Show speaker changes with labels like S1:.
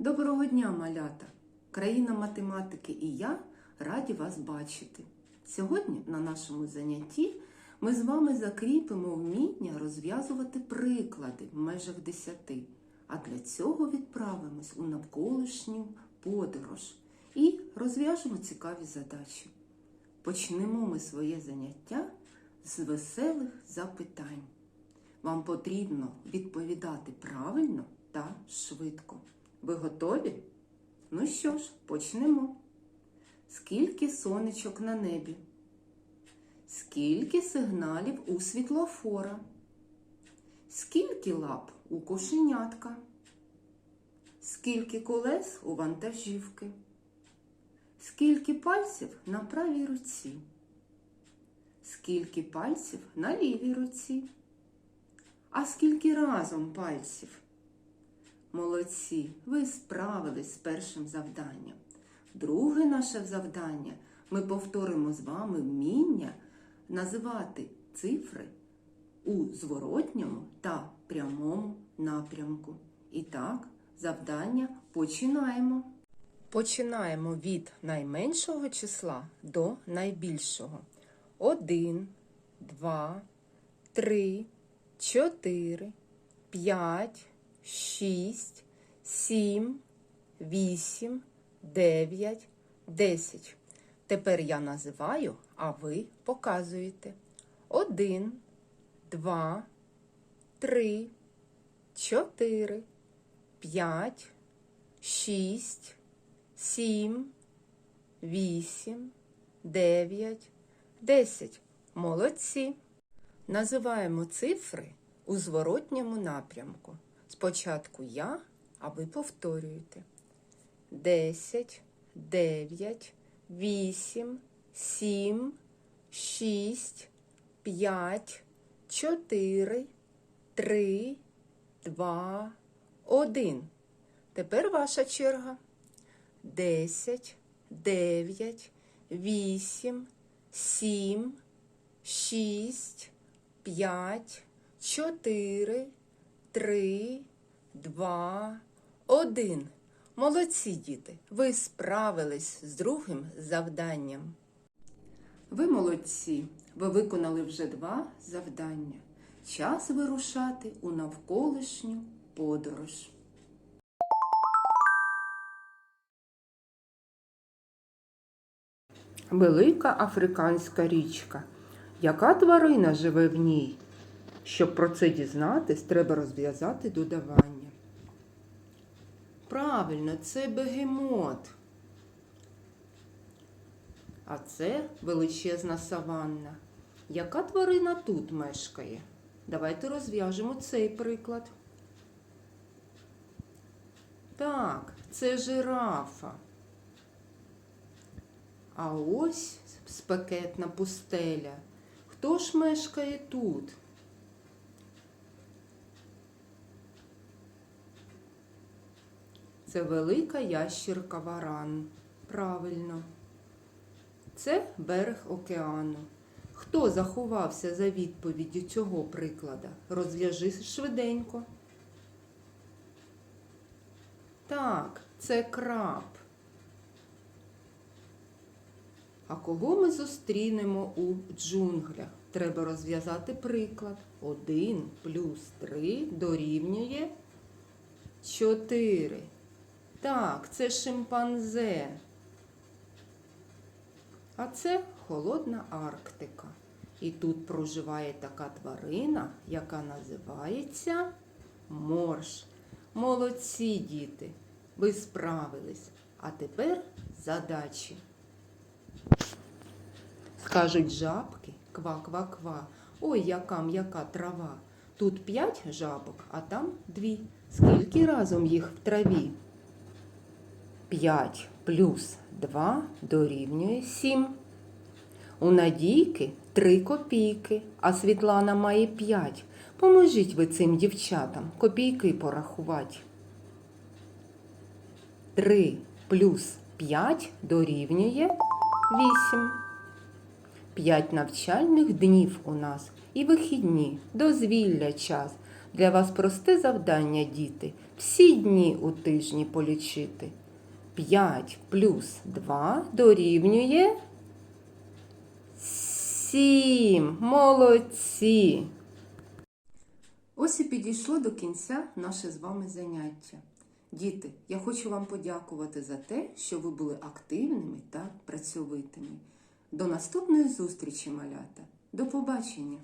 S1: Доброго дня, малята! Країна математики і я раді вас бачити. Сьогодні на нашому занятті ми з вами закріпимо вміння розв'язувати приклади в межах десяти, а для цього відправимось у навколишню подорож і розв'яжемо цікаві задачі. Почнемо ми своє заняття з веселих запитань. Вам потрібно відповідати правильно та швидко. Ви готові? Ну що ж, почнемо. Скільки сонечок на небі? Скільки сигналів у світлофора? Скільки лап у кошенятка? Скільки колес у вантажівки? Скільки пальців на правій руці? Скільки пальців на лівій руці? А скільки разом пальців? Молодці, ви справились з першим завданням. Друге наше завдання ми повторимо з вами вміння називати цифри у зворотньому та прямому напрямку. І так, завдання починаємо. Починаємо від найменшого числа до найбільшого. Один, два, три, чотири, п'ять, шість, сім, вісім, дев'ять, десять. Тепер я називаю, а ви показуєте. Один, два, три, чотири, п'ять, шість, сім, вісім, дев'ять, десять. Молодці. Називаємо цифри у зворотньому напрямку. Спочатку я, а ви повторюєте. Десять, дев'ять, вісім, сім, шість, п'ять, чотири, три, два, один. Тепер ваша черга. Десять, дев'ять, вісім, сім, шість, п'ять, чотири, три, два, один. Молодці діти, ви справились з другим завданням. Ви молодці, ви виконали вже два завдання. Час вирушати у навколишню подорож. Велика африканська річка. Яка тварина живе в ній? Щоб про це дізнатись, треба розв'язати додавання. Правильно, це бегемот. А це величезна саванна. Яка тварина тут мешкає? Давайте розв'яжемо цей приклад. Так, це жирафа. А ось спекетна пустеля. Хто ж мешкає тут? Це велика ящірка варан. Правильно. Це берег океану. Хто заховався за відповіддю цього приклада? Розв'яжи швиденько. Так, це краб. А кого ми зустрінемо у джунглях? Треба розв'язати приклад. Один плюс три дорівнює чотири. Так, це шимпанзе. А це холодна Арктика. І тут проживає така тварина, яка називається морж. Молодці діти, ви справились. А тепер задачі. Скажуть жабки ква-ква-ква. Ой, яка м'яка трава. Тут п'ять жабок, а там дві. Скільки разом їх в траві? П'ять плюс два дорівнює сім. У Надійки три копійки, а Світлана має п'ять. Поможіть ви цим дівчатам копійки порахувати. Три плюс п'ять дорівнює вісім. П'ять навчальних днів у нас і вихідні, дозвілля час. Для вас просте завдання, діти, всі дні у тижні полічити. 5 плюс 2 дорівнює 7. Молодці! Ось і підійшло до кінця наше з вами заняття. Діти, я хочу вам подякувати за те, що ви були активними та працьовитими. До наступної зустрічі, малята. До побачення!